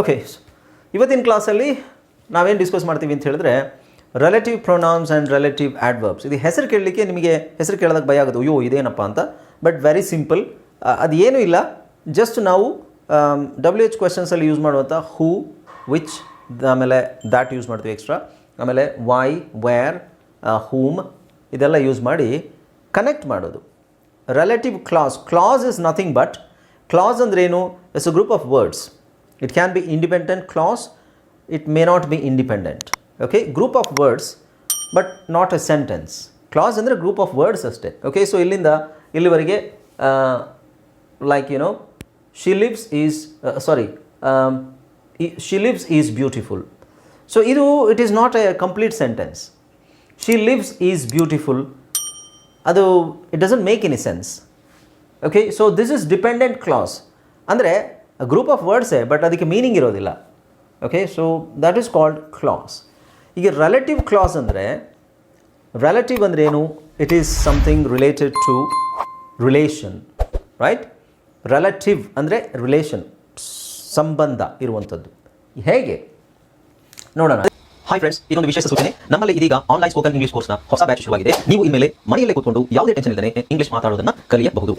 Okay ಇವತ್ತಿನ ಕ್ಲಾಸಲ್ಲಿ ನಾವೇನು ಡಿಸ್ಕಸ್ ಮಾಡ್ತೀವಿ ಅಂತ ಹೇಳಿದ್ರೆ relative pronouns and relative adverbs ಇದು ಹೆಸರು ಕೇಳಲಿಕ್ಕೆ ನಿಮಗೆ ಹೆಸರು ಕೇಳೋದಕ್ಕೆ ಭಯ ಆಗೋದು ಅಯ್ಯೋ, ಇದೇನಪ್ಪ ಅಂತ. ಬಟ್ ವೆರಿ ಸಿಂಪಲ್ ಅದು ಏನೂ ಇಲ್ಲ. ಜಸ್ಟ್ ನಾವು ಡಬ್ಲ್ಯೂ ಎಚ್ ಕ್ವೆಶನ್ಸಲ್ಲಿ ಯೂಸ್ ಮಾಡುವಂಥ ಹೂ ವಿಚ್ ಆಮೇಲೆ ದ್ಯಾಟ್ ಯೂಸ್ ಮಾಡ್ತೀವಿ ಎಕ್ಸ್ಟ್ರಾ ಆಮೇಲೆ ವೈ ವೇರ್ ಹೂಮ್ ಇದೆಲ್ಲ ಯೂಸ್ ಮಾಡಿ ಕನೆಕ್ಟ್ ಮಾಡೋದು. Relative clause clause is nothing but clause ಅಂದ್ರೇನು? It's a group of words it can be independent clause it may not be independent okay group of words but not a sentence clause ಅಂದರೆ group of words ಅಷ್ಟೇ. Okay so ಇಲ್ಲಿಂದ, ಇಲ್ಲಿವರೆಗೆ like you know she lives is sorry she lives is beautiful so ಇದು it is not a complete sentence she lives is beautiful ಅದು it doesn't make any sense okay so this is dependent clause ಅಂದರೆ group of ವರ್ಡ್ಸೇ but ಅದಕ್ಕೆ meaning ಇರೋದಿಲ್ಲ. Okay so that is called clause ಈಗ relative clause ಅಂದರೆ relative ಅಂದರೆ ಏನು? It is something related to relation right relative ಅಂದರೆ relation ಸಂಬಂಧ ಇರುವಂಥದ್ದು. ಹೇಗೆ? ನೋಡೋಣ. ಹಾಯ್ ಫ್ರೆಂಡ್ಸ್ ಇದೊಂದು ವಿಶೇಷ ಸೂಚನೆ. ನಮ್ಮಲ್ಲಿ ಇದೀಗ ಆನ್ಲೈನ್ ಸ್ಪೋಕನ್ ಇಂಗ್ಲಿಷ್ ಕೋರ್ಸ್ನ ಹೊಸ ಬ್ಯಾಚ್ ಶುರುವಾಗಿದೆ. ನೀವು ಇನ್ಮೇಲೆ ಮನೆಯಲ್ಲೇ ಕೂತ್ಕೊಂಡು ಯಾವುದೇ ಟೆನ್ಷನ್ ಇಲ್ಲದೆ ಇಂಗ್ಲಿಷ್ ಮಾತಾಡೋದನ್ನ ಕಲಿಯಬಹುದು.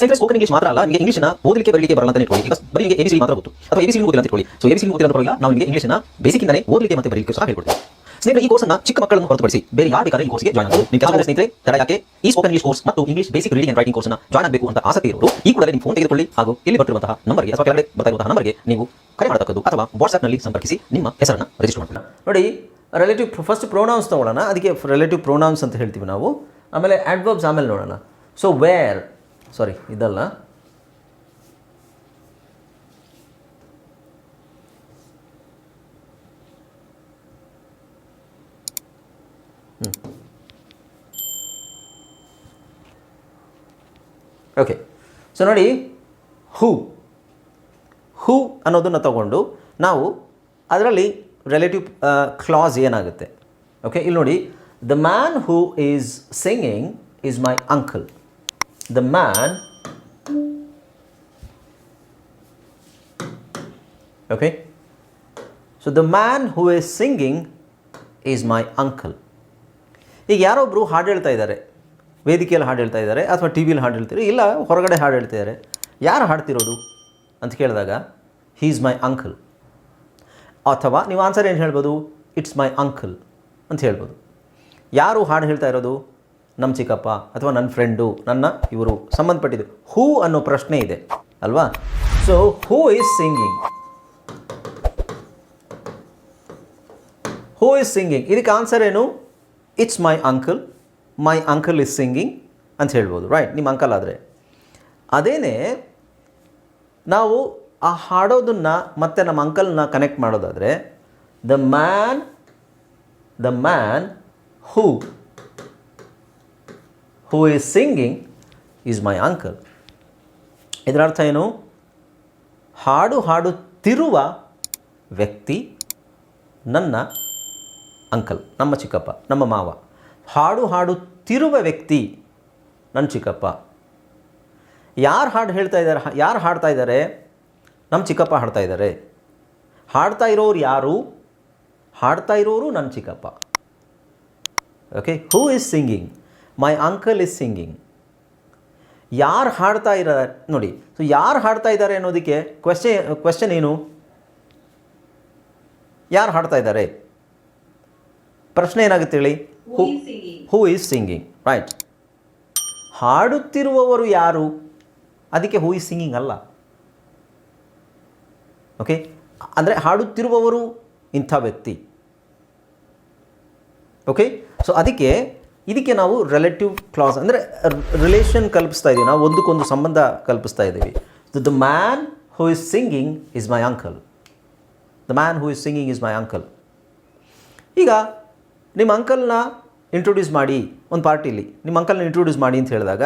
ಸ್ನೇಹಿತರೆ ಸ್ಪೋಕನ್ ಇಂಗ್ಲಿಷ್ ಮಾತ್ರ ಅಲ್ಲ, ನಿಮಗೆ ಇಂಗ್ಲಿಷ್ನ ಓದಲಿಕ್ಕೆ, ಬರಲಿಕ್ಕೆ ಬರಲ್ಲ ಅಂತ ಇಟ್ಕೊಳ್ಳಿ. ಬರೀ ನಿಮಗೆ ಎಬಿಸಿ ಮಾತ್ರ ಗೊತ್ತು ಅಥವಾ ಎಬಿಸಿ ಓದಿಲ್ಲ ಅಂತ ಇಟ್ಕೊಳ್ಳಿ. ಸೊ ಎಬಿಸಿ ಅಂತ ಪರವಾಗಿಲ್ಲ ನಾವು ನಿಮಗೆ ಇಂಗ್ಲಿಷ್ನ ಬೇಸಿಕ್ ಇಂದಾನೆ ಓದಲಿಕ್ಕೆ ಮತ್ತೆ ಬರಲಿಕ್ಕೆ ಸಹ ಹೇಳ್ಕೊಡ್ತೀವಿ. ಸ್ನೇಹಿತರೆ, ಈ ಕೋರ್ಸ್ನ ಚಿಕ್ಕ ಮಕ್ಕಳನ್ನು ಹೊರತುಪಡಿಸಿ ಬೇರೆ ಯಾರು ಬೇಕಾದ್ರೆ ಈ ಕೋರ್ಸ್ಗೆ ಜಾಯ್ನ್ ಆಗಬಹುದು ನಿಮ್ಮ ಕೆಲಸ ಸ್ನೇಹಿತರೆ, ತಡ ಯಾಕೆ? ಈ ಸ್ಪೋಕನ್ ಇಂಗ್ಲಿಷ್ ಕೋರ್ಸ್ ಮತ್ತು English basic reading and writing ಕೋರ್ಸ್ನ ಜಾಯ್ನ್ ಆಗಬೇಕು ಅಂತ ಆಸಕ್ತಿ ಇರೋರು, ಈ ಕೂಡಲೇ ನಿಮ್ಮ ಫೋನ್ ತೆಗೆದುಕೊಳ್ಳಿ ಹಾಗೂ ಇಲ್ಲಿ ಬರ್ತಿರುವಂತಹ ನಂಬರ್ಗೆ ಅಥವಾ ಕೆಳಗಡೆ ಬರ್ತಾ ನಂಬರ್ಗೆ ನೀವು ಕರೆ ಮಾಡತಕ್ಕದ್ದು ಅಥವಾ ವಾಟ್ಸ್ಆಪ್ನಲ್ಲಿ ಸಂಪರ್ಕಿಸಿ ನಿಮ್ಮ ಹೆಸರನ್ನು ರಿಜಿಸ್ಟರ್ ಮಾಡಿ ನೋಡಿ ರಿಲೇಟಿವ್ ಫಸ್ಟ್ ಪ್ರೊನೌನ್ಸ್ ತೊಗೊಳ್ಳೋಣ ಅದಕ್ಕೆ ರಿಲೇಟಿವ್ ಪ್ರೊನೌನ್ಸ್ ಅಂತ ಹೇಳ್ತೀವಿ ನಾವು. ಆಮೇಲೆ ಆಡ್ವರ್ಬ್ಸ್ ಆಮೇಲೆ ನೋಡೋಣ. ಸೊ ವೇರ್ ಸಾರಿ ಇದಲ್ಲ. ಓಕೆ ಸೊ ನೋಡಿ ಹೂ ಹೂ ಅನ್ನೋದನ್ನು ತಗೊಂಡು ನಾವು ಅದರಲ್ಲಿ ರಿಲೇಟಿವ್ ಕ್ಲಾಸ್ ಏನಾಗುತ್ತೆ? ಓಕೆ ಇಲ್ಲಿ ನೋಡಿ the man who is singing is my uncle the man, okay? So the man who is singing is my uncle. ಈಗ ಯಾರೊಬ್ಬರು ಹಾಡು ಹೇಳ್ತಾ ಇದ್ದಾರೆ, ವೇದಿಕೆಯಲ್ಲಿ ಹಾಡು ಹೇಳ್ತಾ ಇದ್ದಾರೆ ಅಥವಾ ಟಿ ವಿಲಿ ಹಾಡು ಹೇಳ್ತಾರೆ ಇಲ್ಲ ಹೊರಗಡೆ ಹಾಡು ಹೇಳ್ತಾ ಇದ್ದಾರೆ, ಯಾರು ಹಾಡ್ತಿರೋದು ಅಂತ ಕೇಳಿದಾಗ ಹೀ ಈಸ್ ಮೈ ಅಂಕಲ್ ಅಥವಾ ನೀವು ಆನ್ಸರ್ ಏನು ಹೇಳ್ಬೋದು? ಇಟ್ಸ್ ಮೈ ಅಂಕಲ್ ಅಂತ ಹೇಳ್ಬೋದು. ಯಾರು ಹಾಡು ಹೇಳ್ತಾ ಇರೋದು? ನಮ್ಮ ಚಿಕ್ಕಪ್ಪ ಅಥವಾ ನನ್ನ ಫ್ರೆಂಡು ನನ್ನ ಇವರು ಸಂಬಂಧಪಟ್ಟಿದ್ದು. ಹೂ ಅನ್ನೋ ಪ್ರಶ್ನೆ ಇದೆ, ಅಲ್ವಾ? So who is singing who is singing ಇದಕ್ಕೆ ಆನ್ಸರ್ ಏನು? It's my uncle my uncle is singing ಅಂತ ಹೇಳ್ಬೋದು ರೈಟ್ ನಿಮ್ಮ ಅಂಕಲ್ ಆದರೆ. ಅದೇನೇ, ನಾವು ಆ ಹಾಡೋದನ್ನು ಮತ್ತೆ ನಮ್ಮ ಅಂಕಲ್ನ ಕನೆಕ್ಟ್ ಮಾಡೋದಾದರೆ the man the man who who is singing is my uncle ಇದರ ಅರ್ಥ ಏನು? ಹಾಡು ಹಾಡುತ್ತಿರುವ ವ್ಯಕ್ತಿ ನನ್ನ ಅಂಕಲ್ ನಮ್ಮ ಚಿಕ್ಕಪ್ಪ, ನಮ್ಮ ಮಾವ. ಹಾಡು ಹಾಡುತ್ತಿರುವ ವ್ಯಕ್ತಿ ನನ್ನ ಚಿಕ್ಕಪ್ಪ. ಯಾರು ಹಾಡು ಹೇಳ್ತಾ ಇದ್ದಾರೆ ಯಾರು ಹಾಡ್ತಾ ಇದ್ದಾರೆ ನಮ್ಮ ಚಿಕ್ಕಪ್ಪ ಹಾಡ್ತಾ ಇದ್ದಾರೆ ಹಾಡ್ತಾ ಇರೋರು ಯಾರು? ಹಾಡ್ತಾ ಇರೋರು ನನ್ನ ಚಿಕ್ಕಪ್ಪ. Okay who is singing my uncle is singing ಯಾರು ಹಾಡ್ತಾ ಇದ್ದಾರೆ? ನೋಡಿ ಸೊ ಯಾರು ಹಾಡ್ತಾ ಇದ್ದಾರೆ ಅನ್ನೋದಕ್ಕೆ ಕ್ವೆಶನ್ ಕ್ವೆಶನ್ ಏನು? ಯಾರು ಹಾಡ್ತಾ ಇದ್ದಾರೆ? ಪ್ರಶ್ನೆ ಏನಾಗುತ್ತೆ ಹೇಳಿ? Who who is singing right ಹಾಡುತ್ತಿರುವವರು ಯಾರು? ಅದಕ್ಕೆ ಹೂ ಈಸ್ ಸಿಂಗಿಂಗ್ ಅಲ್ಲ. ಓಕೆ ಅಂದರೆ ಹಾಡುತ್ತಿರುವವರು ಇಂಥ ವ್ಯಕ್ತಿ. ಓಕೆ ಸೊ ಅದಕ್ಕೆ ಇದಕ್ಕೆ ನಾವು ರಿಲೇಟಿವ್ ಕ್ಲಾಸ್ ಅಂದರೆ ರಿಲೇಷನ್ ಕಲ್ಪಿಸ್ತಾ ಇದ್ದೀವಿ ನಾವು ಒಂದಕ್ಕೊಂದು ಸಂಬಂಧ ಕಲ್ಪಿಸ್ತಾ ಇದ್ದೀವಿ the man who is singing is my uncle the man who is singing is my uncle ಈಗ ನಿಮ್ಮ ಅಂಕಲ್ನ ಇಂಟ್ರೊಡ್ಯೂಸ್ ಮಾಡಿ, ಒಂದು ಪಾರ್ಟಿಲಿ ನಿಮ್ಮ ಅಂಕಲ್ನ ಇಂಟ್ರೊಡ್ಯೂಸ್ ಮಾಡಿ ಅಂತ ಹೇಳಿದಾಗ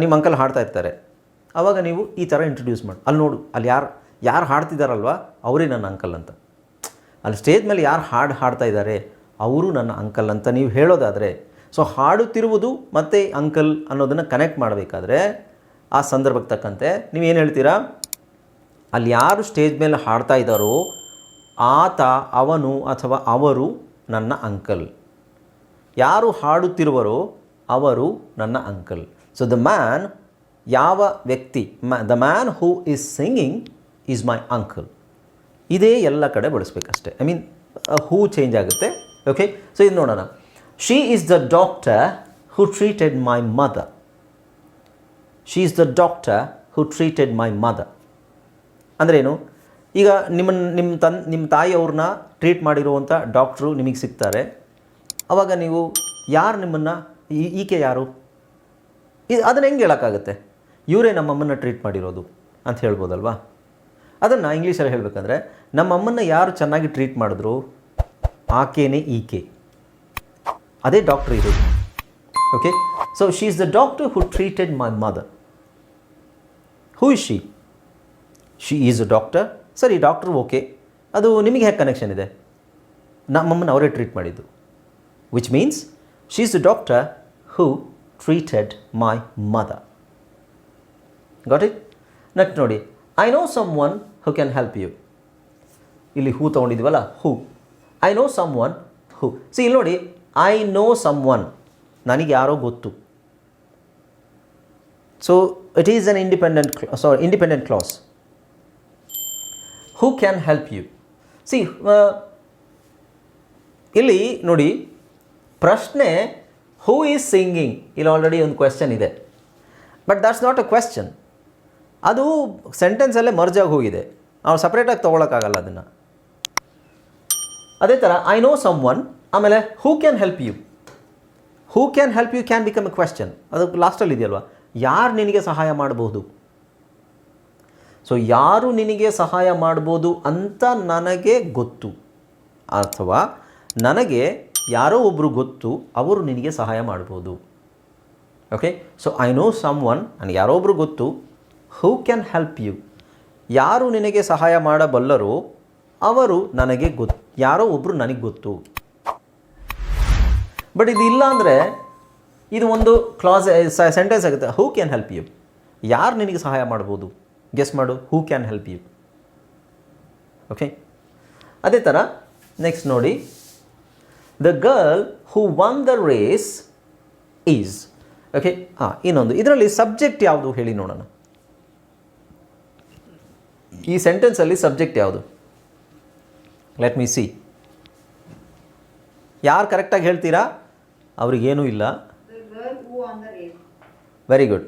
ನಿಮ್ಮ ಅಂಕಲ್ ಹಾಡ್ತಾ ಇರ್ತಾರೆ. ಆವಾಗ ನೀವು ಈ ಥರ ಇಂಟ್ರೊಡ್ಯೂಸ್ ಮಾಡಿ, ಅಲ್ಲಿ ನೋಡು, ಅಲ್ಲಿ ಯಾರು ಯಾರು ಹಾಡ್ತಿದ್ದಾರಲ್ವ ಅವರೇ ನನ್ನ ಅಂಕಲ್ ಅಂತ. ಅಲ್ಲಿ ಸ್ಟೇಜ್ ಮೇಲೆ ಯಾರು ಹಾಡು ಹಾಡ್ತಾ ಇದ್ದಾರೆ ಅವರು ನನ್ನ ಅಂಕಲ್ ಅಂತ ನೀವು ಹೇಳೋದಾದರೆ, ಸೊ ಹಾಡುತ್ತಿರುವುದು ಮತ್ತು ಅಂಕಲ್ ಅನ್ನೋದನ್ನು ಕನೆಕ್ಟ್ ಮಾಡಬೇಕಾದ್ರೆ ಆ ಸಂದರ್ಭಕ್ಕೆ ತಕ್ಕಂತೆ ಏನು ಹೇಳ್ತೀರಾ? ಅಲ್ಲಿ ಯಾರು ಸ್ಟೇಜ್ ಮೇಲೆ ಹಾಡ್ತಾ ಇದ್ದಾರೋ ಆತ, ಅವನು ಅಥವಾ ಅವರು ನನ್ನ ಅಂಕಲ್. ಯಾರು ಹಾಡುತ್ತಿರುವರೋ ಅವರು ನನ್ನ ಅಂಕಲ್. ಸೊ ದ ಮ್ಯಾನ್ ಯಾವ ವ್ಯಕ್ತಿ the man who is singing is my uncle ಇದೇ ಎಲ್ಲ ಕಡೆ ಬಳಸ್ಬೇಕಷ್ಟೆ. ಐ ಮೀನ್ ಹೂ ಚೇಂಜ್ ಆಗುತ್ತೆ? ಓಕೆ ಸೊ ಇದು ನೋಡೋಣ she is the doctor who treated my mother she is the doctor who treated my mother ಅಂದ್ರೇನು? ಈಗ ನಿಮ್ಮನ್ನು ನಿಮ್ಮ ತನ್, ನಿಮ್ಮ ತಾಯಿಯವ್ರನ್ನ ಟ್ರೀಟ್ ಮಾಡಿರುವಂಥ ಡಾಕ್ಟ್ರು ನಿಮಗೆ ಸಿಗ್ತಾರೆ. ಅವಾಗ ನೀವು ಯಾರು ನಿಮ್ಮನ್ನು ಈಕೆ ಯಾರು? ಇದು ಅದನ್ನು ಹೆಂಗೆ ಹೇಳೋಕ್ಕಾಗುತ್ತೆ? ಇವರೇ ನಮ್ಮಮ್ಮನ್ನ ಟ್ರೀಟ್ ಮಾಡಿರೋದು ಅಂತ ಹೇಳ್ಬೋದಲ್ವಾ? ಅದನ್ನು ಇಂಗ್ಲೀಷಲ್ಲಿ ಹೇಳಬೇಕಂದ್ರೆ, ನಮ್ಮಮ್ಮನ್ನ ಯಾರು ಚೆನ್ನಾಗಿ ಟ್ರೀಟ್ ಮಾಡಿದ್ರು? ಆಕೆನೇ ಈಕೆ. ಅದೇ ಡಾಕ್ಟರ್ ಇದು. Okay so she is the doctor who treated my mother who is she she is a doctor ಸರಿ ಡಾಕ್ಟರ್ ಓಕೆ ಅದು ನಿಮಗೆ ಹೇಗೆ ಕನೆಕ್ಷನ್ ಇದೆ? ನಮ್ಮಮ್ಮನ ಅವರೇ ಟ್ರೀಟ್ ಮಾಡಿದ್ದು. Which means she is the doctor who treated my mother got it next ನೋಡಿ. I know someone who can help you ಇಲ್ಲಿ who ತೊಗೊಂಡಿದ್ವಲ್ಲ who. I know someone who see ಇಲ್ಲಿ ನೋಡಿ ಐ ನೋ ಸಮ್ ಒನ್ ನನಗೆ ಯಾರೋ ಗೊತ್ತು. So it is an independent sorry independent clause who can help you see ಇಲ್ಲಿ ನೋಡಿ, ಪ್ರಶ್ನೆ who is singing ಇಲ್ಲಿ ಆಲ್ರೆಡಿ ಒಂದು ಕ್ವೆಶ್ಚನ್ ಇದೆ. But that's not a question ಅದು ಸೆಂಟೆನ್ಸಲ್ಲೇ ಮರ್ಜಾಗಿ ಹೋಗಿದೆ. ನಾವು ಸಪ್ರೇಟಾಗಿ ತೊಗೊಳಕ್ಕಾಗಲ್ಲ ಅದನ್ನು. ಅದೇ ಥರ ಐ ನೋ ಸಮ್ ಒನ್ ಆಮೇಲೆ who can help you who can help you can become a question ಅದು ಲಾಸ್ಟಲ್ಲಿ ಇದೆಯಲ್ವಾ? ಯಾರು ನಿನಗೆ ಸಹಾಯ ಮಾಡಬಹುದು ಸೊ ಯಾರು ನಿನಗೆ ಸಹಾಯ ಮಾಡ್ಬೋದು ಅಂತ ನನಗೆ ಗೊತ್ತು. ಅಥವಾ, ನನಗೆ ಯಾರೋ ಒಬ್ಬರು ಗೊತ್ತು, ಅವರು ನಿನಗೆ ಸಹಾಯ ಮಾಡ್ಬೋದು. Okay so I know someone ನನಗೆ ಯಾರೋ ಒಬ್ಬರು ಗೊತ್ತು ಹೂ ಕ್ಯಾನ್ ಹೆಲ್ಪ್ ಯು ಯಾರು ನಿನಗೆ ಸಹಾಯ ಮಾಡಬಲ್ಲರೋ, ಅವರು ನನಗೆ ಗೊತ್ತು. ಯಾರೋ ಒಬ್ಬರು ನನಗೆ ಗೊತ್ತು. ಬಟ್ ಇದು ಇಲ್ಲ ಅಂದರೆ ಇದು ಒಂದು ಕ್ಲಾಸ್ ಸೆಂಟೆನ್ಸ್ ಆಗುತ್ತೆ. ಹೂ ಕ್ಯಾನ್ ಹೆಲ್ಪ್ ಯು ಯಾರು ನಿನಗೆ ಸಹಾಯ ಮಾಡ್ಬೋದು? ಗೆಸ್ ಮಾಡು. Who can help you okay ಅದೇ ಥರ ನೆಕ್ಸ್ಟ್ ನೋಡಿ. The girl who won the race is okay ಹಾಂ, ಇನ್ನೊಂದು. ಇದರಲ್ಲಿ ಸಬ್ಜೆಕ್ಟ್ ಯಾವುದು ಹೇಳಿ ನೋಡೋಣ. ಈ ಸೆಂಟೆನ್ಸಲ್ಲಿ ಸಬ್ಜೆಕ್ಟ್ ಯಾವುದು? ಲೆಟ್ ಮೀ ಸಿ ಯಾರು ಕರೆಕ್ಟಾಗಿ ಹೇಳ್ತೀರಾ? ಅವ್ರಿಗೇನೂ ಇಲ್ಲ. Very good.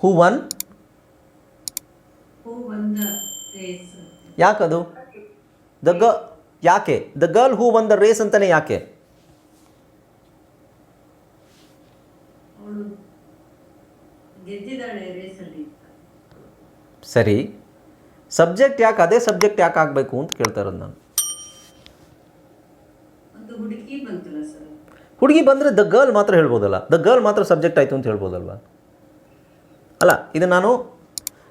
Who won Who won. The race? ಯಾಕದು? ದ ಗ ಯಾಕೆ? The girl who won the race ಅಂತಲೇ ಯಾಕೆ? ಸರಿ. ಸಬ್ಜೆಕ್ಟ್ ಯಾಕೆ ಅದೇ ಸಬ್ಜೆಕ್ಟ್ ಯಾಕೆ ಆಗಬೇಕು ಅಂತ ಕೇಳ್ತಾ ಇರೋದು ನಾನು. ಹುಡುಗಿ ಬಂದರೆ ದ ಗರ್ಲ್ ಮಾತ್ರ ಹೇಳ್ಬೋದಲ್ಲ. ದ ಗರ್ಲ್ ಮಾತ್ರ ಸಬ್ಜೆಕ್ಟ್ ಆಯಿತು ಅಂತ ಹೇಳ್ಬೋದಲ್ವಾ? ಅಲ್ಲ ಇದು ನಾನು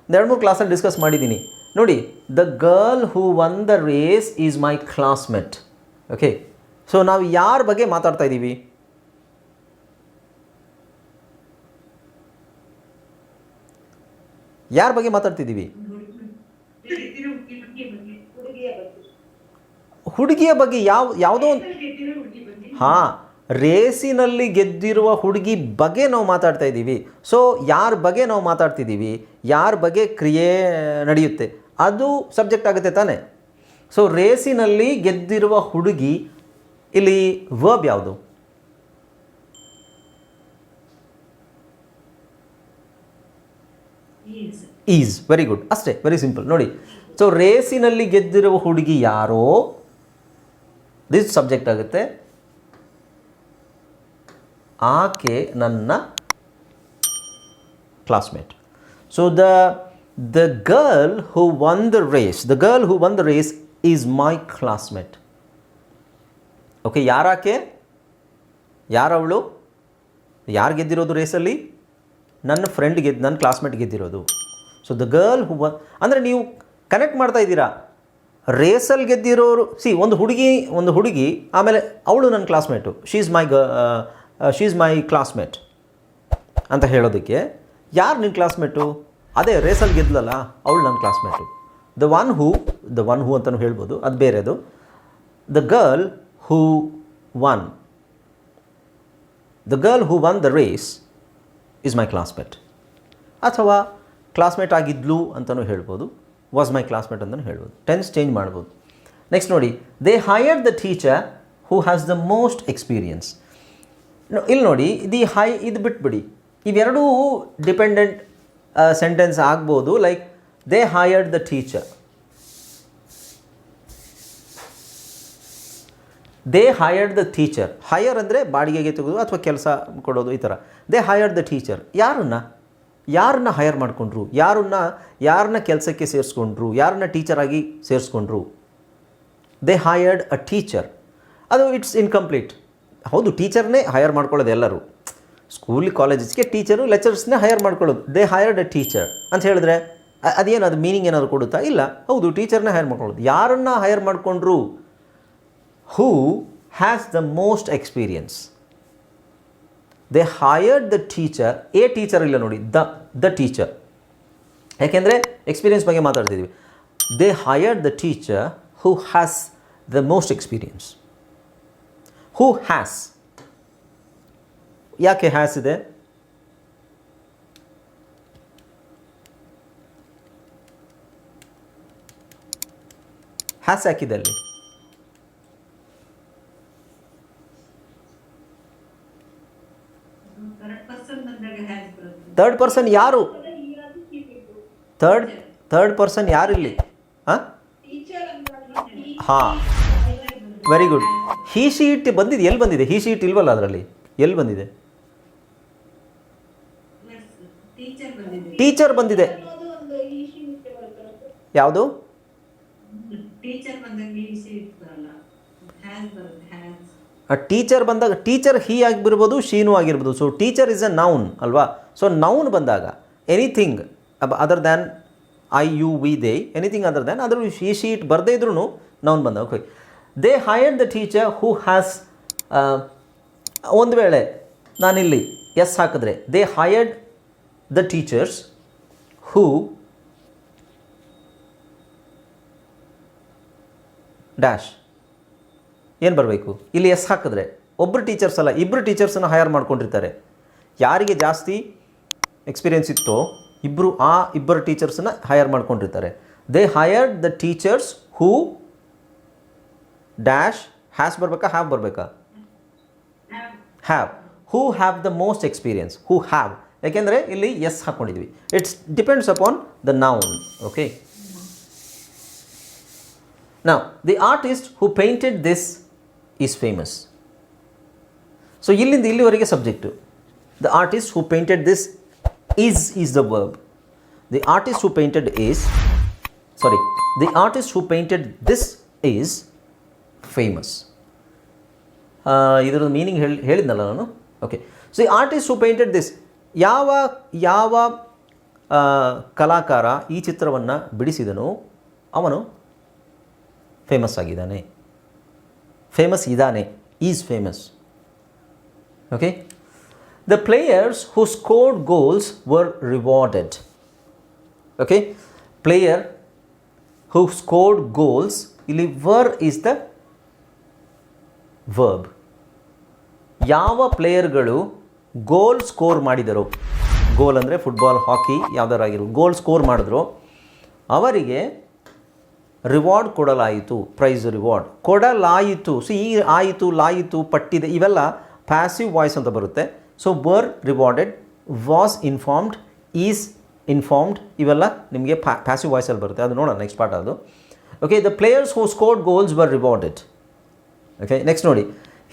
ಎರಡು ಮೂರು ಕ್ಲಾಸಲ್ಲಿ ಡಿಸ್ಕಸ್ ಮಾಡಿದ್ದೀನಿ. ನೋಡಿ the girl who won the race is my classmate okay so ನಾವು ಯಾರ ಬಗ್ಗೆ ಮಾತಾಡ್ತಾ ಇದ್ದೀವಿ ಯಾರ ಬಗ್ಗೆ ಮಾತಾಡ್ತಿದ್ದೀವಿ ಗೆದ್ದಿರೋ ಹುಡುಗಿ ಬಗ್ಗೆ ಬಗ್ಗೆ ಹುಡುಗಿಯ ಬಗ್ಗೆ ಯಾವ ಯಾವುದೋ ಒಂದು ಹಾಂ ರೇಸಿನಲ್ಲಿ ಗೆದ್ದಿರುವ ಹುಡುಗಿ ಬಗ್ಗೆ ನಾವು ಮಾತಾಡ್ತಾ ಇದ್ದೀವಿ. ಸೊ ಯಾರ ಬಗ್ಗೆ ನಾವು ಮಾತಾಡ್ತಿದ್ದೀವಿ? ಯಾರ ಬಗ್ಗೆ ಕ್ರಿಯೆ ನಡೆಯುತ್ತೆ? ಅದು ಸಬ್ಜೆಕ್ಟ್ ಆಗುತ್ತೆ ತಾನೇ? ಸೊ ರೇಸಿನಲ್ಲಿ ಗೆದ್ದಿರುವ ಹುಡುಗಿ ಇಲ್ಲಿ ವರ್ಬ್ ಯಾವುದು? Is, very good. ಅಷ್ಟೇ, ವೆರಿ ಸಿಂಪಲ್. ನೋಡಿ ಸೊ ರೇಸಿನಲ್ಲಿ ಗೆದ್ದಿರುವ ಹುಡುಗಿ ಯಾರೋ? ದಿಸ್ ಸಬ್ಜೆಕ್ಟ್ ಆಗುತ್ತೆ. ಆಕೆ ನನ್ನ classmate so the the girl who won the race the girl who won the race is my classmate okay ಯಾರಾಕೆ? ಯಾರವಳು? ಯಾರು ಗೆದ್ದಿರೋದು ರೇಸಲ್ಲಿ ನನ್ನ ಫ್ರೆಂಡ್ ಗೆದ್ದು ನನ್ನ ಕ್ಲಾಸ್ಮೇಟ್ ಗೆದ್ದಿರೋದು. ಸೊ ದ ಗರ್ಲ್ ಹೂ ಅಂದರೆ ನೀವು ಕನೆಕ್ಟ್ ಮಾಡ್ತಾ ಇದ್ದೀರಾ? ರೇಸಲ್ಲಿ ಗೆದ್ದಿರೋರು ಸಿ ಒಂದು ಹುಡುಗಿ ಒಂದು ಹುಡುಗಿ, ಆಮೇಲೆ ಅವಳು ನನ್ನ ಕ್ಲಾಸ್ಮೇಟು ಶೀಸ್ ಮೈ ಗ ಶೀಸ್ ಮೈ ಕ್ಲಾಸ್ಮೇಟ್ ಅಂತ ಹೇಳೋದಕ್ಕೆ ಯಾರು ನಿನ್ನ ಕ್ಲಾಸ್ಮೇಟು ಅದೇ ರೇಸಲ್ಲಿ ಗೆದ್ಲಲ್ಲ, ಅವಳು ನನ್ನ classmate the one who the one who ಅಂತಲೂ ಹೇಳ್ಬೋದು, ಅದು ಬೇರೆದು. The girl who won the girl who won the race is my classmate ಅಥವಾ ಕ್ಲಾಸ್ಮೇಟ್ ಆಗಿದ್ಲು ಅಂತಲೂ ಹೇಳ್ಬೋದು ವಾಸ್ ಮೈ ಕ್ಲಾಸ್ಮೇಟ್ ಅಂತಲೂ ಹೇಳ್ಬೋದು ಟೆನ್ಸ್ ಚೇಂಜ್ ಮಾಡ್ಬೋದು. ನೆಕ್ಸ್ಟ್ ನೋಡಿ they hire the teacher who has the most experience ಇಲ್ಲಿ ನೋಡಿ ದಿ ಹೈ ಇದು ಬಿಟ್ಬಿಡಿ. ಇವೆರಡೂ ಡಿಪೆಂಡೆಂಟ್ ಸೆಂಟೆನ್ಸ್ ಆಗ್ಬೋದು like they hired the teacher they hired the teacher hire ಅಂದರೆ ಬಾಡಿಗೆಗೆ ತೆಗೆದು ಅಥವಾ ಕೆಲಸ ಕೊಡೋದು ಈ ಥರ. ದೇ ಹೈಯರ್ಡ್ ದ ಟೀಚರ್ ಯಾರನ್ನ? ಯಾರನ್ನ ಹೈಯರ್ ಮಾಡಿಕೊಂಡ್ರು? ಯಾರನ್ನ ಯಾರನ್ನ ಕೆಲಸಕ್ಕೆ ಸೇರಿಸ್ಕೊಂಡ್ರು? ಯಾರನ್ನ ಟೀಚರಾಗಿ ಸೇರಿಸ್ಕೊಂಡ್ರು? ದೇ ಹೈಯರ್ಡ್ ಅ ಟೀಚರ್ ಅದು ಇಟ್ಸ್ ಇನ್ಕಂಪ್ಲೀಟ್ ಹೌದು ಟೀಚರ್ನೇ ಹೈಯರ್ ಮಾಡ್ಕೊಳ್ಳೋದು ಎಲ್ಲರೂ. ಸ್ಕೂಲ್ ಕಾಲೇಜಸ್ಗೆ ಟೀಚರು ಲೆಕ್ಚರ್ಸ್ನೇ ಹೈಯರ್ ಮಾಡ್ಕೊಳ್ಳೋದು. ದೇ ಹೈಯರ್ಡ್ ಅ ಟೀಚರ್ ಅಂತ ಹೇಳಿದ್ರೆ ಅದೇನು, ಅದು ಮೀನಿಂಗ್ ಏನಾದರೂ ಕೊಡುತ್ತಾ? ಇಲ್ಲ. ಹೌದು ಟೀಚರ್ನೇ ಹೈಯರ್ ಮಾಡ್ಕೊಳ್ಳೋದು. ಯಾರನ್ನ ಹೈಯರ್ ಮಾಡಿಕೊಂಡ್ರು? Who has the most experience they hired the teacher a teacher ಇಲ್ಲ ನೋಡಿ ದ ದ ಟೀಚರ್ ಯಾಕೆಂದರೆ ಎಕ್ಸ್ಪೀರಿಯನ್ಸ್ ಬಗ್ಗೆ ಮಾತಾಡ್ತಿದ್ದೀವಿ they hired the teacher who has the most experience who has ಯಾಕೆ ಹ್ಯಾಸ್ ಇದೆ? ಹ್ಯಾಸ್ ಯಾಕಿದೆ ಅಲ್ಲಿ ಕರೆಕ್ಟ್ ಪರ್ಸನ್ ಬಂದಾಗ ಥರ್ಡ್ ಪರ್ಸನ್ ಯಾರು? ಥರ್ಡ್ ಥರ್ಡ್ ಪರ್ಸನ್ ಯಾರು ಯಾರಿಲ್ಲಿ? ಹಾಂ? ಹಾಂ. ವೆರಿ ಗುಡ್ ಹಿ ಶೀಟ್ ಬಂದಿದೆ. ಎಲ್ಲಿ ಬಂದಿದೆ? ಹಿ ಶೀಟ್ ಇಲ್ವಲ್ಲ ಅದರಲ್ಲಿ? ಎಲ್ಲಿ ಬಂದಿದೆ? ಟೀಚರ್ ಬಂದಿದೆ. ಯಾವುದು? ಹ್ಯಾಸ್ ಟೀಚರ್ ಬಂದಾಗ, ಟೀಚರ್ ಹೀ ಆಗಿರ್ಬೋದು, ಶೀನು ಆಗಿರ್ಬೋದು. So teacher is a noun ಅಲ್ವಾ? ಸೊ ನೌನ್ ಬಂದಾಗ anything other than I you we they anything other than ಅದರ ಈ ಶೀಟ್ ಬರದೇ ಇದ್ರೂ ನೌನ್ ಬಂದಾಗ okay they hire the teacher who has ಒಂದು ವೇಳೆ ನಾನಿಲ್ಲಿ ಎಸ್ ಹಾಕಿದ್ರೆ they hired the teachers who dash ಏನು ಬರಬೇಕು? ಇಲ್ಲಿ ಎಸ್ ಹಾಕಿದ್ರೆ ಒಬ್ಬರು ಟೀಚರ್ಸ್ ಅಲ್ಲ ಇಬ್ಬರು ಟೀಚರ್ಸನ್ನು ಹೈಯರ್ ಮಾಡ್ಕೊಂಡಿರ್ತಾರೆ. ಯಾರಿಗೆ ಜಾಸ್ತಿ ಎಕ್ಸ್ಪೀರಿಯೆನ್ಸ್ ಇತ್ತೋ ಇಬ್ಬರು ಆ ಇಬ್ಬರು ಟೀಚರ್ಸನ್ನ ಹೈಯರ್ ಮಾಡ್ಕೊಂಡಿರ್ತಾರೆ. They hired the teachers who dash has ಬರಬೇಕಾ ಹ್ಯಾವ್ ಬರಬೇಕಾ? Have who have the most experience who have ಯಾಕೆಂದರೆ ಇಲ್ಲಿ S ಹಾಕ್ಕೊಂಡಿದ್ವಿ it's depends upon the noun okay ನಾವು the artist who painted this is famous so ಇಲ್ಲಿಂದ ಇಲ್ಲಿವರೆಗೆ subject the artist who painted this is is the verb the artist who painted is sorry the artist who painted this is famous ಇದರ meaning ಹೇಳಿ, ಹೇಳಿದ್ನಲ್ಲ ನಾನು? Okay so ಈ artist who painted this ಯಾವ ಯಾವ ಕಲಾಕಾರ ಈ ಚಿತ್ರವನ್ನು ಬಿಡಿಸಿದನು ಅವನು ಫೇಮಸ್ ಆಗಿದ್ದಾನೆ. ಫೇಮಸ್ ಇದ್ದಾನೆ is famous okay the players who scored goals were rewarded okay player who scored goals ಇಲ್ಲಿ ವರ್ ಈಸ್ ದ ವರ್ಬ್ ಯಾವ ಪ್ಲೇಯರ್ಗಳು ಗೋಲ್ ಸ್ಕೋರ್ ಮಾಡಿದರು ಗೋಲ್ ಅಂದರೆ ಫುಟ್ಬಾಲ್ ಹಾಕಿ ಯಾವ್ದಾರು ಆಗಿರೋ ಗೋಲ್ ಸ್ಕೋರ್ ಮಾಡಿದ್ರು, ಅವರಿಗೆ ರಿವಾರ್ಡ್ ಕೊಡಲಾಯಿತು. ಪ್ರೈಸ್ ರಿವಾರ್ಡ್ ಕೊಡಲಾಯಿತು. ಸೊ ಈ ಆಯಿತು, ಲಾಯಿತು, ಪಟ್ಟಿದೆ, ಇವೆಲ್ಲ ಪ್ಯಾಸಿವ್ ವಾಯ್ಸ್ ಅಂತ ಬರುತ್ತೆ. So were rewarded was informed is informed ಇವೆಲ್ಲ ನಿಮಗೆ ಪ್ಯಾಸಿವ್ ವಾಯ್ಸಲ್ಲಿ ಬರುತ್ತೆ. ಅದು ನೋಡೋಣ ನೆಕ್ಸ್ಟ್ ಪಾರ್ಟ್ ಅದು. Okay the players who scored goals were rewarded okay next ನೋಡಿ.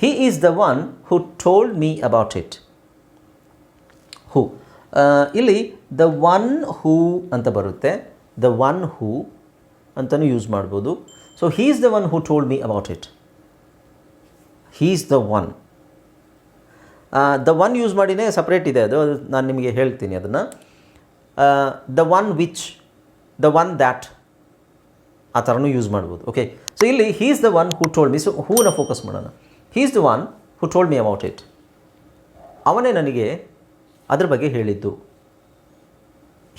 He is the one who told me about it who ಇಲ್ಲಿ ದ ಒನ್ ಹೂ ಅಂತ ಬರುತ್ತೆ. ದ ಒನ್ ಹೂ ಅಂತಲೂ ಯೂಸ್ ಮಾಡ್ಬೋದು. So he is the one who told me about it he is the one the one use ಮಾಡಿನೇ separate ಇದೆ ಅದು. ನಾನು ನಿಮಗೆ ಹೇಳ್ತೀನಿ ಅದನ್ನು. The one which the one that ಆ ಥರನೂ ಯೂಸ್ ಮಾಡ್ಬೋದು. ಓಕೆ ಸೊ ಇಲ್ಲಿ he is the one who told me so ಹೂನ ಫೋಕಸ್ ಮಾಡೋಣ? He is the one who told me about it ಅವನೇ ನನಗೆ ಅದ್ರ ಬಗ್ಗೆ ಹೇಳಿದ್ದು.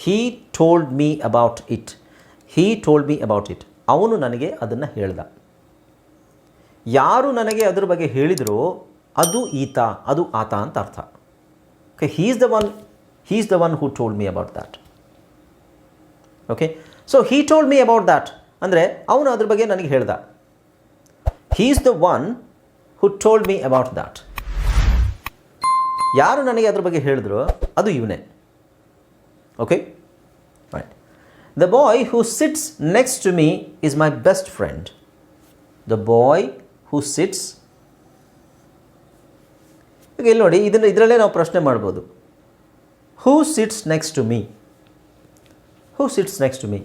He told me about it he told me about it ಅವನು ನನಗೆ ಅದನ್ನು ಹೇಳ್ದ. ಯಾರು ನನಗೆ ಅದ್ರ ಬಗ್ಗೆ ಹೇಳಿದರೋ ಅದು ಈತ, ಅದು ಆತ ಅಂತ ಅರ್ಥ. Okay he's the one he's the one who told me about that okay so he told me about that ಅಂದರೆ ಅವನು ಅದ್ರ ಬಗ್ಗೆ ನನಗೆ ಹೇಳ್ದ. He's the one who told me about that ಯಾರು ನನಗೆ ಅದ್ರ ಬಗ್ಗೆ ಹೇಳಿದ್ರು ಅದು ಇವನೇ. Okay the boy who sits next to me is my best friend the boy who sits ಈಗ ಇಲ್ಲಿ ನೋಡಿ, ಇದನ್ನು ಇದರಲ್ಲೇ ನಾವು ಪ್ರಶ್ನೆ ಮಾಡ್ಬೋದು. Who sits next to me who sits next to me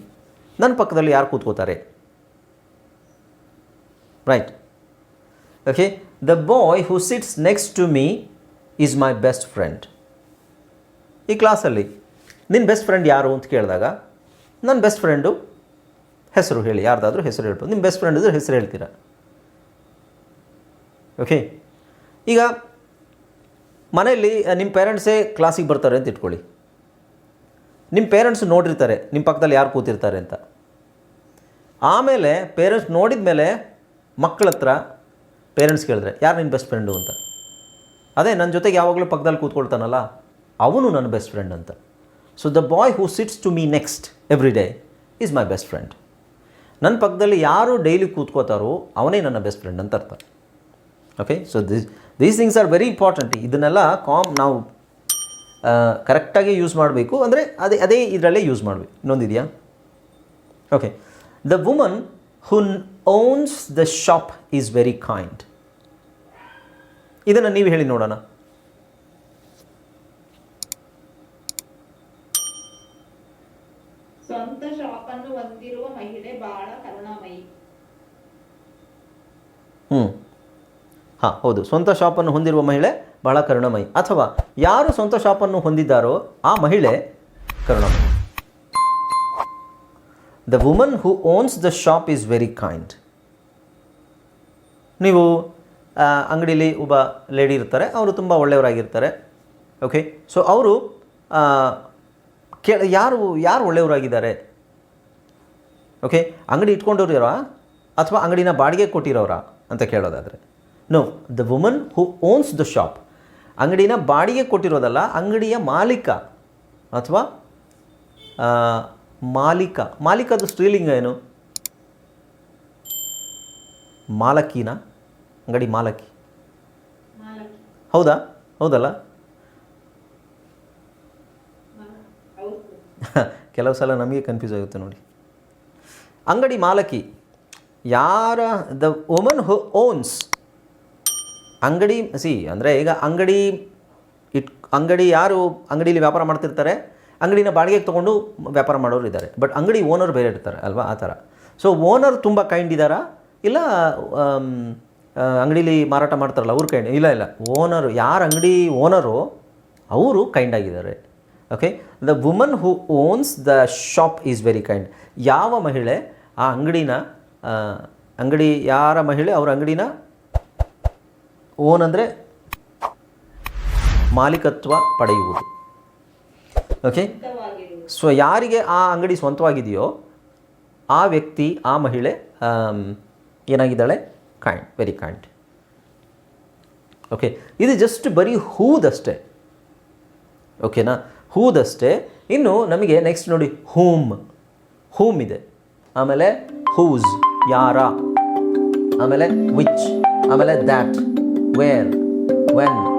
ನನ್ನ ಪಕ್ಕದಲ್ಲಿ ಯಾರು ಕೂತ್ಕೋತಾರೆ? Right okay the boy who sits next to me is my best friend ಈ ಕ್ಲಾಸಲ್ಲಿ ನಿನ್ನ ಬೆಸ್ಟ್ ಫ್ರೆಂಡ್ ಯಾರು ಅಂತ ಕೇಳಿದಾಗ ನನ್ನ ಬೆಸ್ಟ್ ಫ್ರೆಂಡು ಹೆಸರು ಹೇಳಿ, ಯಾರ್ದಾದ್ರೂ ಹೆಸರು ಹೇಳ್ಬೋದು. ನಿಮ್ಮ ಬೆಸ್ಟ್ ಫ್ರೆಂಡ್ ಇದ್ರೆ ಹೆಸರು ಹೇಳ್ತೀರಾ? ಓಕೆ ಈಗ ಮನೆಯಲ್ಲಿ ನಿಮ್ಮ ಪೇರೆಂಟ್ಸೇ ಕ್ಲಾಸಿಗೆ ಬರ್ತಾರೆ ಅಂತ ಇಟ್ಕೊಳ್ಳಿ. ನಿಮ್ಮ ಪೇರೆಂಟ್ಸ್ ನೋಡಿರ್ತಾರೆ ನಿಮ್ಮ ಪಕ್ಕದಲ್ಲಿ ಯಾರು ಕೂತಿರ್ತಾರೆ ಅಂತ. ಆಮೇಲೆ ಪೇರೆಂಟ್ಸ್ ನೋಡಿದ ಮೇಲೆ ಮಕ್ಕಳ ಹತ್ರ ಪೇರೆಂಟ್ಸ್ ಕೇಳಿದ್ರೆ, ಯಾರು ನಿನ್ನ ಬೆಸ್ಟ್ ಫ್ರೆಂಡು ಅಂತ. ಅದೇ ನನ್ನ ಜೊತೆಗೆ ಯಾವಾಗಲೂ ಪಕ್ಕದಲ್ಲಿ ಕೂತ್ಕೊಳ್ತಾನಲ್ಲ, ಅವನು ನನ್ನ ಬೆಸ್ಟ್ ಫ್ರೆಂಡ್ ಅಂತ. So the boy who sits to me next every day is my best friend ನನ್ನ ಪಕ್ಕದಲ್ಲಿ ಯಾರು ಡೈಲಿ ಕೂತ್ಕೋತಾರೋ ಅವನೇ ನನ್ನ ಬೆಸ್ಟ್ ಫ್ರೆಂಡ್ ಅಂತ ಅರ್ಥ. Okay so this these things are very important ಇದನ್ನೆಲ್ಲ ಕಾಮ್ ನಾವು ಕರೆಕ್ಟಾಗಿ ಯೂಸ್ ಮಾಡಬೇಕು. ಅಂದರೆ ಅದೇ ಅದೇ ಇದರಲ್ಲೇ ಯೂಸ್ ಮಾಡಬೇಕು. ಇನ್ನೊಂದಿದೆಯಾ okay the woman who owns the shop is very kind ಇದನ್ನು ನೀವು ಹೇಳಿ ನೋಡೋಣ. ಸ್ವಂತ ಶಾಪ್ ಅನ್ನು ಹೊಂದಿರುವ ಮಹಿಳೆ ಬಹಳ ಕರುಣಾಮಯಿ. ಹ್ಞೂ ಹಾಂ ಹೌದು. ಸ್ವಂತ ಶಾಪನ್ನು ಹೊಂದಿರುವ ಮಹಿಳೆ ಬಹಳ ಕರುಣಮಯಿ. ಅಥವಾ ಯಾರು ಸ್ವಂತ ಶಾಪನ್ನು ಹೊಂದಿದ್ದಾರೋ ಆ ಮಹಿಳೆ ಕರುಣಮಯಿ. The woman who owns the shop is very kind ನೀವು ಆ, ಅಂಗಡಿಲಿ ಒಬ್ಬ ಲೇಡಿ ಇರ್ತಾರೆ. ಅವರು ತುಂಬ ಒಳ್ಳೆಯವರಾಗಿರ್ತಾರೆ. ಓಕೆ ಸೊ ಅವರು ಕೇ ಯಾರು ಯಾರು ಒಳ್ಳೆಯವರಾಗಿದ್ದಾರೆ? ಓಕೆ ಅಂಗಡಿ ಇಟ್ಕೊಂಡಿರೋರಾ? ಅಥವಾ ಅಂಗಡಿನ ಬಾಡಿಗೆ ಕೊಟ್ಟಿರೋರಾ ಅಂತ ಕೇಳೋದಾದರೆ. No the woman who owns the shop ಅಂಗಡಿನ ಬಾಡಿಗೆ ಕೊಟ್ಟಿರೋದಲ್ಲ ಅಂಗಡಿಯ ಮಾಲೀಕ. ಅಥವಾ ಮಾಲೀಕ. ಮಾಲೀಕದ ಸ್ತ್ರೀಲಿಂಗ ಏನು? ಮಾಲಕಿನ? ಅಂಗಡಿ ಮಾಲಕಿ. ಹೌದಾ? ಹೌದಲ್ಲ ಮಾ- ಹೌದು ಕೆಲವು ಸಲ ನಮಗೆ ಕನ್ಫ್ಯೂಸ್ ಆಗುತ್ತೆ ನೋಡಿ. ಅಂಗಡಿ ಮಾಲಕಿ, ಯಾರ ದ ವುಮನ್ ಹು ಓನ್ಸ್ ಅಂಗಡಿ ಸಿ ಅಂದರೆ ಈಗ ಅಂಗಡಿ ಇಟ್, ಅಂಗಡಿ ಯಾರು ಅಂಗಡಿಯಲ್ಲಿ ವ್ಯಾಪಾರ ಮಾಡ್ತಿರ್ತಾರೆ, ಅಂಗಡಿನ ಬಾಡಿಗೆಗೆ ತೊಗೊಂಡು ವ್ಯಾಪಾರ ಮಾಡೋರು ಇದ್ದಾರೆ. ಬಟ್ ಅಂಗಡಿ ಓನರ್ ಬೇರೆ ಇರ್ತಾರೆ ಅಲ್ವಾ ಆ ಥರ. ಸೊ ಓನರ್ ತುಂಬ ಕೈಂಡ್ ಇದ್ದಾರಾ? ಇಲ್ಲ ಅಂಗಡಿಲಿ ಅಂಗಡೀಲಿ ಮಾರಾಟ ಮಾಡ್ತಾರಲ್ಲ ಅವ್ರ ಕೈಂಡ್ ಇಲ್ಲ ಇಲ್ಲ. ಓನರು ಯಾರು ಅಂಗಡಿ ಓನರು ಅವರು ಕೈಂಡ್ ಆಗಿದ್ದಾರೆ. Okay the woman who owns the shop is very kind ಯಾವ ಮಹಿಳೆ ಆ ಅಂಗಡಿನ ಅಂಗಡಿ ಯಾರ ಮಹಿಳೆ ಅವ್ರ ಅಂಗಡಿನ ಓನ್ ಅಂದರೆ ಮಾಲೀಕತ್ವ ಪಡೆಯುವುದು. ಓಕೆ ಸೊ ಯಾರಿಗೆ ಆ ಅಂಗಡಿ ಸ್ವಂತವಾಗಿದೆಯೋ ಆ ವ್ಯಕ್ತಿ, ಆ ಮಹಿಳೆ ಏನಾಗಿದ್ದಾಳೆ? ಕೈಂಡ್ ವೆರಿ ಕೈಂಡ್ ಓಕೆ ಇದು ಜಸ್ಟ್ ಬರೀ ಹೂದಷ್ಟೇ. ಓಕೆನಾ ಹೂದಷ್ಟೇ. ಇನ್ನು ನಮಗೆ ನೆಕ್ಸ್ಟ್ ನೋಡಿ ಹೂಮ್. ಹೂಮ್ ಇದೆ. ಆಮೇಲೆ ಹೂಸ್ ಯಾರ. ಆಮೇಲೆ ವಿಚ್ ಆಮೇಲೆ ದ್ಯಾಟ್ ವೇರ್ ವೆನ್